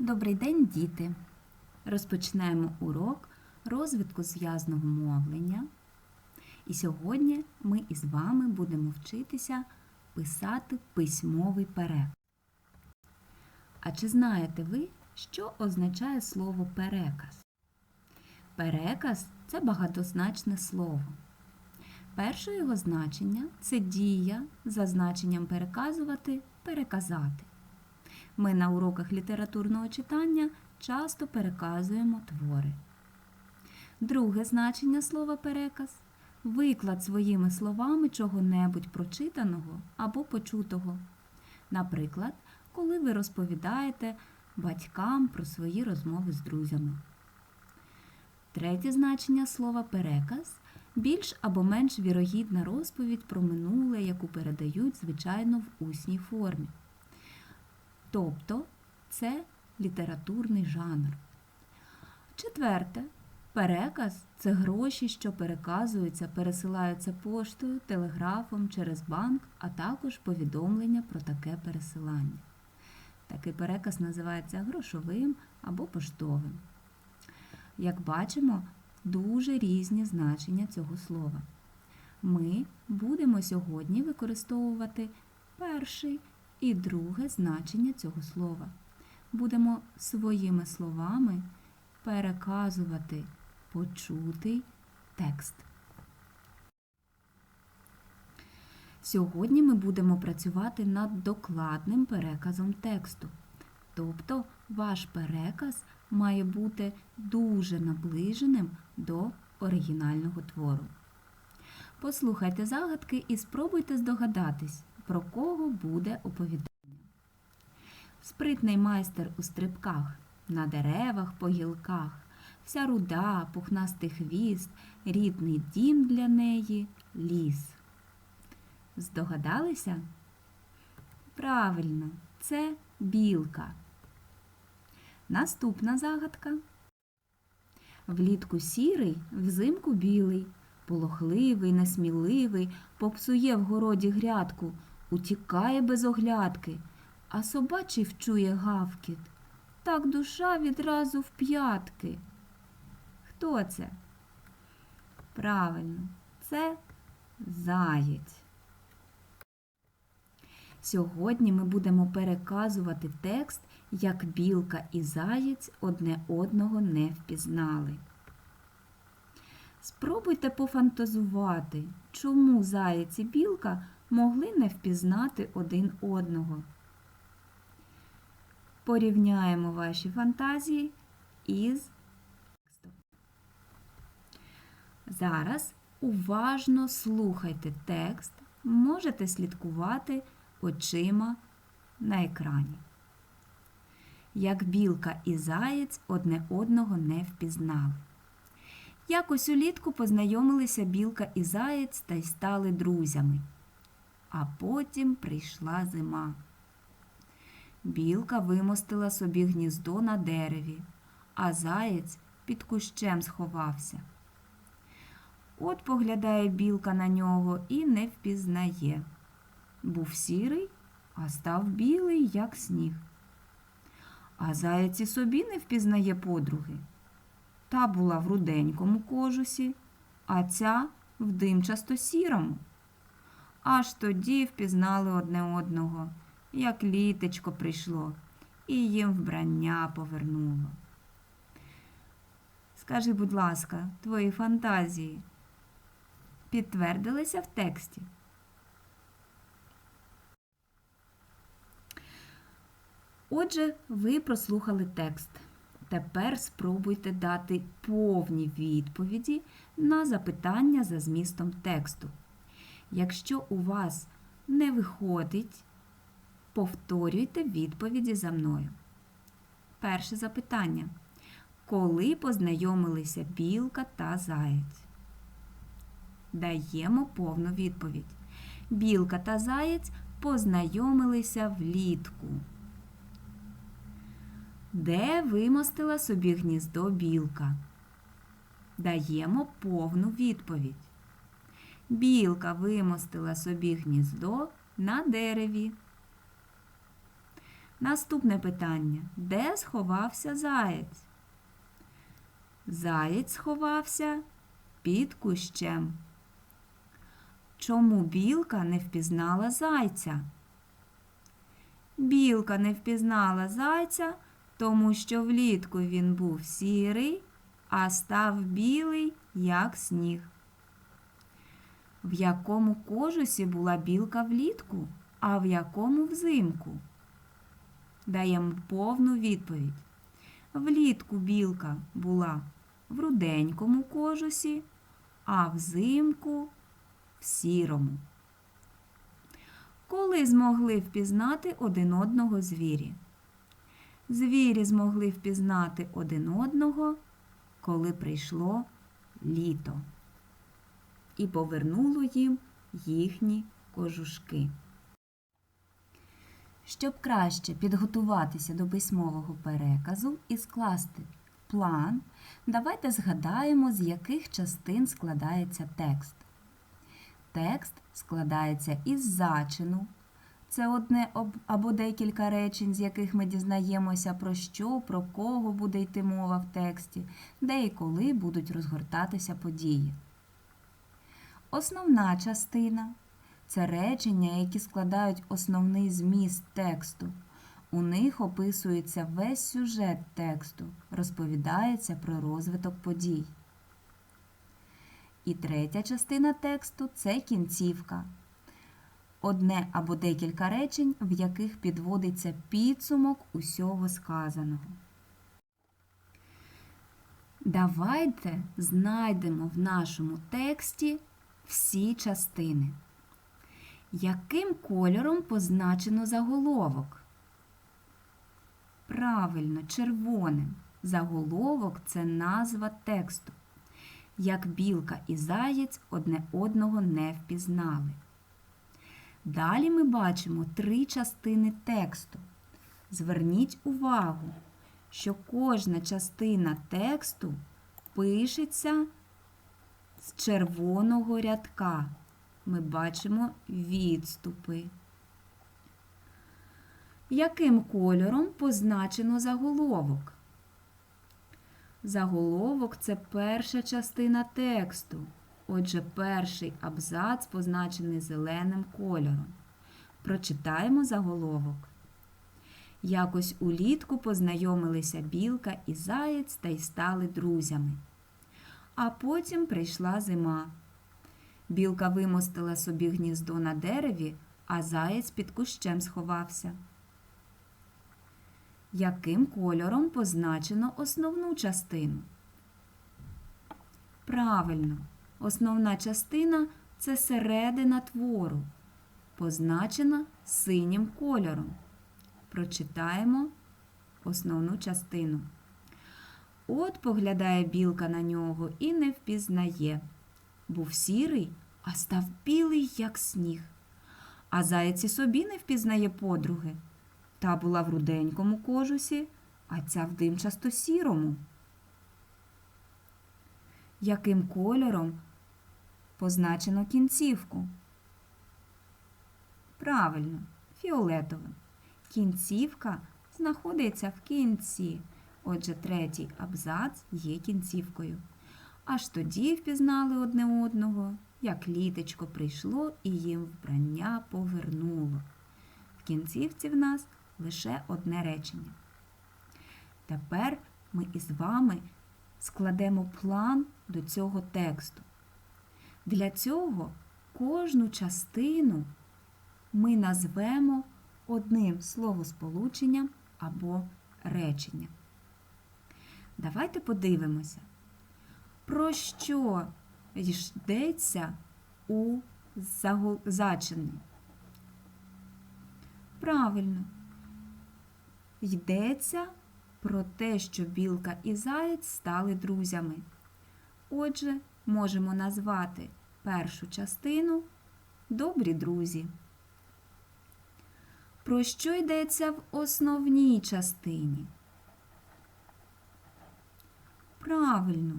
Добрий день, діти! Розпочнемо урок розвитку зв'язного мовлення. І сьогодні ми із вами будемо вчитися писати письмовий переклад. А чи знаєте ви, що означає слово переказ? Переказ це багатозначне слово. Перше його значення це дія за значенням переказувати, переказати. Ми на уроках літературного читання часто переказуємо твори. Друге значення слова переказ виклад своїми словами чого-небудь прочитаного або почутого. Наприклад, коли ви розповідаєте батькам про свої розмови з друзями. Третє значення слова переказ більш або менш вірогідна розповідь про минуле, яку передають, звичайно, в усній формі. Тобто це літературний жанр. Четверте. Переказ це гроші, що переказуються, пересилаються поштою, телеграфом через банк, а також повідомлення про таке пересилання. Такий переказ називається грошовим або поштовим. Як бачимо, дуже різні значення цього слова. Ми будемо сьогодні використовувати перший і друге значення цього слова. Будемо своїми словами переказувати почутий текст. Сьогодні ми будемо працювати над докладним переказом тексту. Тобто ваш переказ має бути дуже наближеним до оригінального твору. Послухайте загадки і спробуйте здогадатись, про кого буде оповідання. Спритний майстер у стрибках, на деревах по гілках, вся руда, пухнастий хвіст, рідний дім для неї ліс. Здогадалися? Правильно, це білка. Наступна загадка. Влітку сірий, взимку білий, полохливий, несміливий, попсує в городі грядку, утікає без оглядки, а собачий вчує гавкіт. Так душа відразу в п'ятки. Хто це? Правильно, це заєць. Сьогодні ми будемо переказувати текст, як білка і заєць одне одного не впізнали. Спробуйте пофантазувати, чому заєць і білка могли не впізнати один одного. Порівняємо ваші фантазії із текстом. Зараз уважно слухайте текст, можете слідкувати очима на екрані. Як білка і заєць одне одного не впізнали. Якось улітку познайомилися білка і заєць та й стали друзями. А потім прийшла зима. Білка вимостила собі гніздо на дереві, а заєць під кущем сховався. От поглядає білка на нього і не впізнає. Був сірий, а став білий, як сніг. А заєць і собі не впізнає подруги. Та була в руденькому кожусі, а ця в димчасто сірому. Аж тоді впізнали одне одного, як літечко прийшло, і їм вбрання повернуло. Скажи, будь ласка, твої фантазії підтвердилися в тексті? Отже, ви прослухали текст. Тепер спробуйте дати повні відповіді на запитання за змістом тексту. Якщо у вас не виходить, повторюйте відповіді за мною. Перше запитання. Коли познайомилися білка та заєць? Даємо повну відповідь. Білка та заєць познайомилися влітку. Де вимостила собі гніздо білка? Даємо повну відповідь. Білка вимостила собі гніздо на дереві. Наступне питання. Де сховався заєць? Заєць сховався під кущем. Чому білка не впізнала зайця? Білка не впізнала зайця, тому що влітку він був сірий, а став білий, як сніг. В якому кожусі була білка влітку, а в якому взимку? Даємо повну відповідь. Влітку білка була в руденькому кожусі, а взимку в сірому. Коли змогли впізнати один одного звірі? Звірі змогли впізнати один одного, коли прийшло літо і повернуло їм їхні кожушки. Щоб краще підготуватися до письмового переказу і скласти план, давайте згадаємо, з яких частин складається текст. Текст складається із зачину. Це одне або декілька речень, з яких ми дізнаємося про що, про кого буде йти мова в тексті, де і коли будуть розгортатися події. Основна частина це речення, які складають основний зміст тексту. У них описується весь сюжет тексту, розповідається про розвиток подій. І третя частина тексту це кінцівка. Одне або декілька речень, в яких підводиться підсумок усього сказаного. Давайте знайдемо в нашому тексті всі частини. Яким кольором позначено заголовок? Правильно, червоним. Заголовок це назва тексту. Як білка і заєць одне одного не впізнали. Далі ми бачимо три частини тексту. Зверніть увагу, що кожна частина тексту пишеться з червоного рядка. Ми бачимо відступи. Яким кольором позначено заголовок? Заголовок це перша частина тексту. Отже, перший абзац позначений зеленим кольором. Прочитаємо заголовок. Якось улітку познайомилися білка і заєць та й стали друзями. А потім прийшла зима. Білка вимостила собі гніздо на дереві, а заєць під кущем сховався. Яким кольором позначено основну частину? Правильно, основна частина це середина твору, позначена синім кольором. Прочитаємо основну частину. От поглядає білка на нього і не впізнає. Був сірий, а став білий, як сніг. А заєць і собі не впізнає подруги. Та була в руденькому кожусі, а ця в димчасто сірому. Яким кольором позначено кінцівку? Правильно, фіолетовим. Кінцівка знаходиться в кінці. Отже, третій абзац є кінцівкою. Аж тоді впізнали одне одного, як літечко прийшло і їм вбрання повернуло. В кінцівці в нас лише одне речення. Тепер ми із вами складемо план до цього тексту. Для цього кожну частину ми назвемо одним словосполученням або реченням. Давайте подивимося, про що йдеться у зачині. Правильно, йдеться про те, що білка і заєць стали друзями. Отже, можемо назвати першу частину Добрі друзі. Про що йдеться в основній частині? Правильно,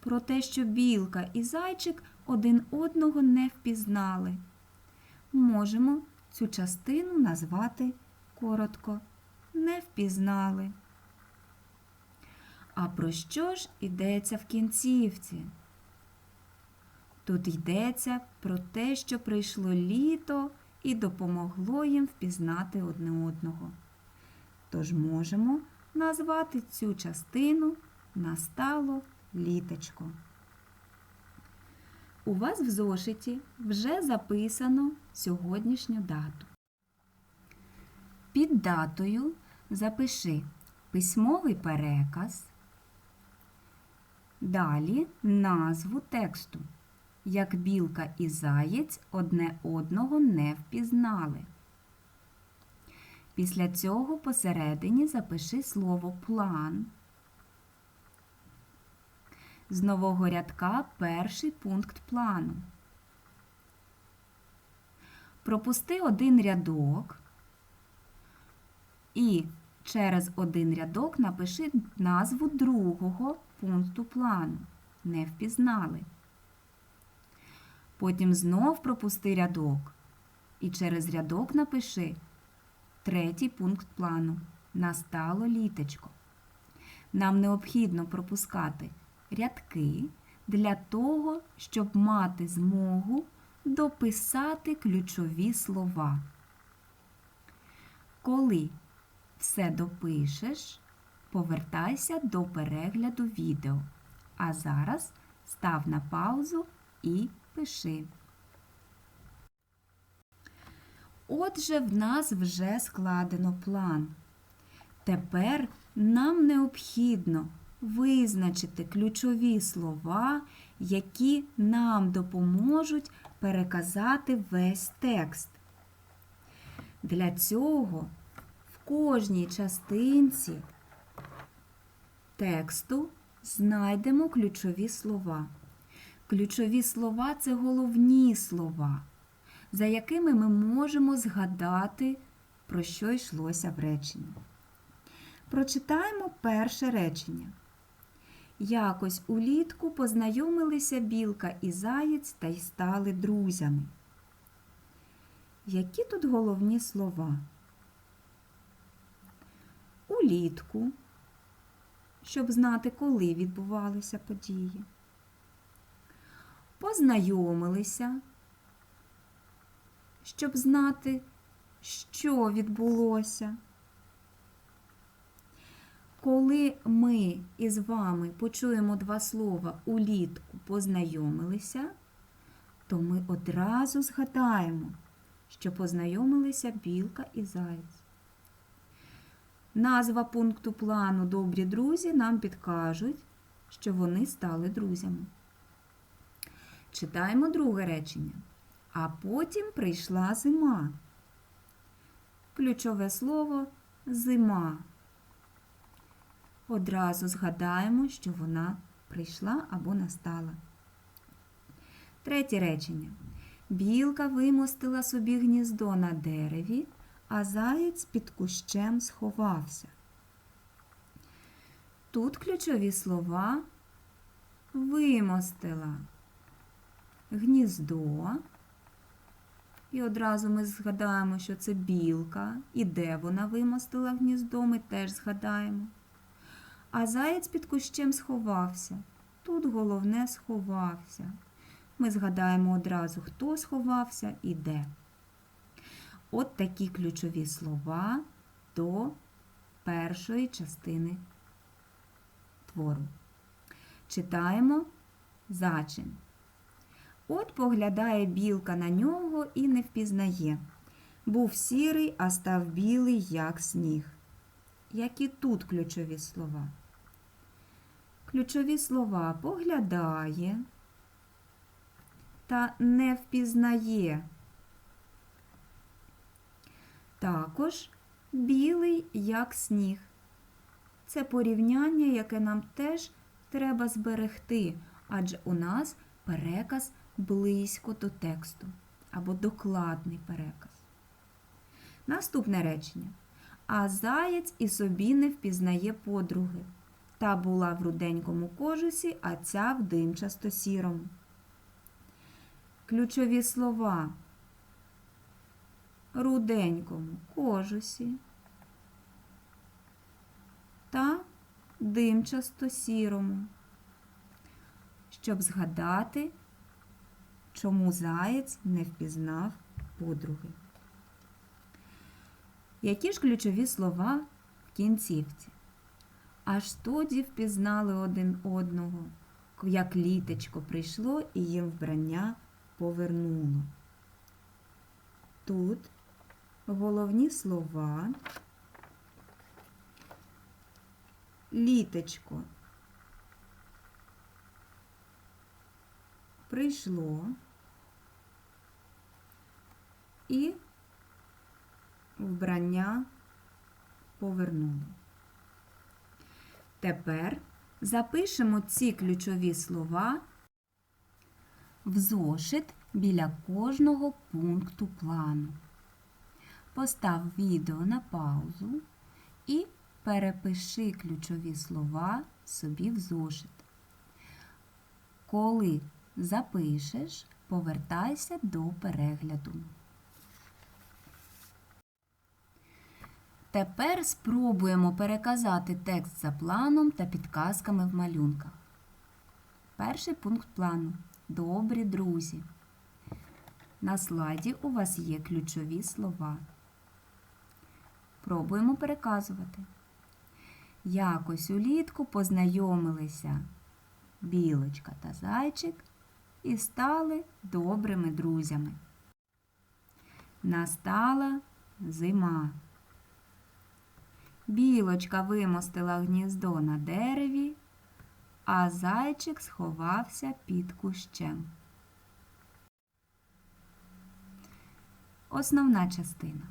про те, що білка і зайчик один одного не впізнали. Можемо цю частину назвати коротко не впізнали. А про що ж йдеться в кінцівці? Тут йдеться про те, що прийшло літо і допомогло їм впізнати одне одного. Тож можемо назвати цю частину настало літочко. У вас в зошиті вже записано сьогоднішню дату. Під датою запиши письмовий переказ. Далі назву тексту. Як білка і заєць одне одного не впізнали. Після цього посередині запиши слово план. З нового рядка перший пункт плану. Пропусти один рядок і через один рядок напиши назву другого пункту плану. Не впізнали. Потім знов пропусти рядок і через рядок напиши третій пункт плану. Настало літочко. Нам необхідно пропускати рядки для того, щоб мати змогу дописати ключові слова. Коли все допишеш, повертайся до перегляду відео. А зараз став на паузу і пиши. Отже, в нас вже складено план. Тепер нам необхідно визначити ключові слова, які нам допоможуть переказати весь текст. Для цього в кожній частинці тексту знайдемо ключові слова. Ключові слова це головні слова, за якими ми можемо згадати, про що йшлося в реченні. Прочитаємо перше речення. Якось улітку познайомилися білка і заєць та й стали друзями. Які тут головні слова? Улітку, щоб знати, коли відбувалися події. Познайомилися, щоб знати, що відбулося. Коли ми із вами почуємо два слова улітку познайомилися, то ми одразу згадаємо, що познайомилися білка і заєць. Назва пункту плану Добрі друзі нам підкажуть, що вони стали друзями. Читаємо друге речення. А потім прийшла зима. Ключове слово зима. Одразу згадаємо, що вона прийшла або настала. Третє речення. Білка вимостила собі гніздо на дереві, а заєць під кущем сховався. Тут ключові слова вимостила гніздо. І одразу ми згадаємо, що це білка, і де вона вимостила гніздо, ми теж згадаємо. А заєць під кущем сховався. Тут головне сховався. Ми згадаємо одразу, хто сховався і де. От такі ключові слова до першої частини твору. Читаємо зачин. От поглядає білка на нього і не впізнає. Був сірий, а став білий, як сніг. Які тут ключові слова? Ключові слова поглядає та не впізнає. Також білий, як сніг. Це порівняння, яке нам теж треба зберегти, адже у нас переказ близько до тексту або докладний переказ. Наступне речення. А заєць і собі не впізнає подруги. Та була в руденькому кожусі, а ця в димчасто сірому. Ключові слова руденькому кожусі, та димчасто сірому, щоб згадати, чому заєць не впізнав подруги. Які ж ключові слова в кінцівці? Аж тоді впізнали один одного, як літечко прийшло і їм вбрання повернуло. Тут головні слова літечко прийшло і вбрання повернуло. Тепер запишемо ці ключові слова в зошит біля кожного пункту плану. Постав відео на паузу і перепиши ключові слова собі в зошит. Коли запишеш, повертайся до перегляду. Тепер спробуємо переказати текст за планом та підказками в малюнках. Перший пункт плану. Добрі друзі. На слайді у вас є ключові слова. Пробуємо переказувати. Якось улітку познайомилися білочка та зайчик і стали добрими друзями. Настала зима. Білочка вимостила гніздо на дереві, а зайчик сховався під кущем. Основна частина.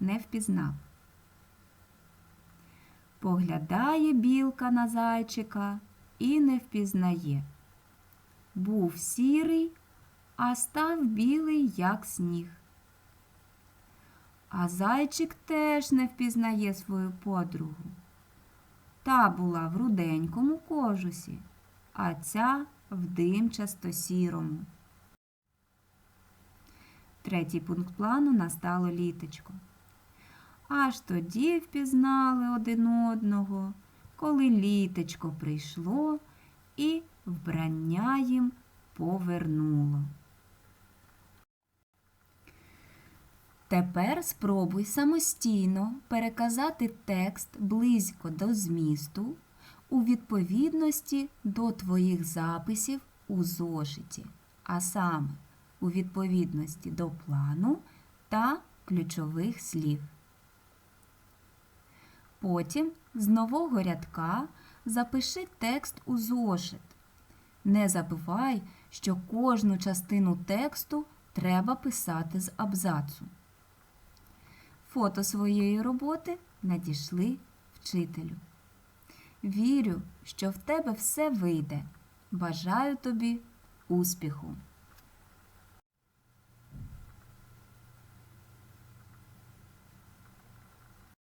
Не впізнав. Поглядає білка на зайчика і не впізнає. Був сірий, а став білий, як сніг. А зайчик теж не впізнає свою подругу. Та була в руденькому кожусі, а ця в димчасто сірому. Третій пункт плану настало літочко. Аж тоді впізнали один одного, коли літочко прийшло і вбрання їм повернуло. Тепер спробуй самостійно переказати текст близько до змісту у відповідності до твоїх записів у зошиті, а саме у відповідності до плану та ключових слів. Потім з нового рядка запиши текст у зошит. Не забувай, що кожну частину тексту треба писати з абзацу. Фото своєї роботи надійшли вчителю. Вірю, що в тебе все вийде. Бажаю тобі успіху!